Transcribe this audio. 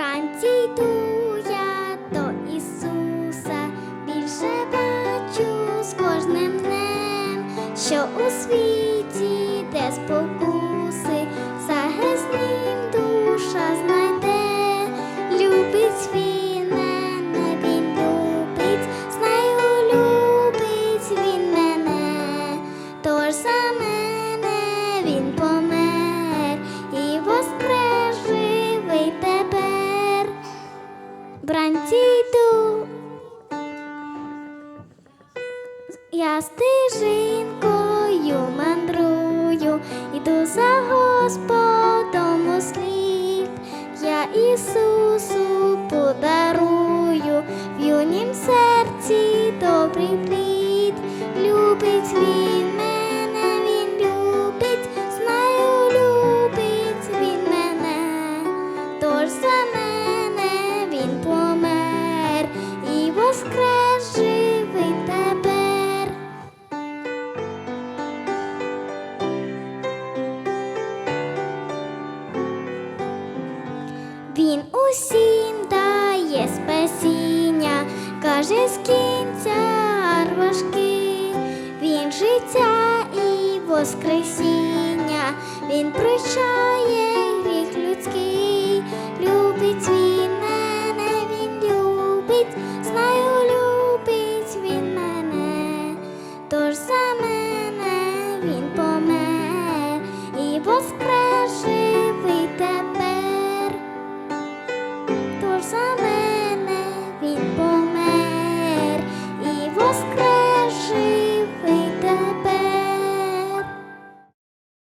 вранці йду я до Ісуса, більше бачу з кожним днем, що у світі де спокій. Я стежинкою мандрую, іду за Господом у слід, я Ісусу Він усім дає спасіння, каже з кінця важки, він життя і воскресіння, він прощає гріх людський, любить він мене, він любить, знаю, любить він мене, тож за мене він. some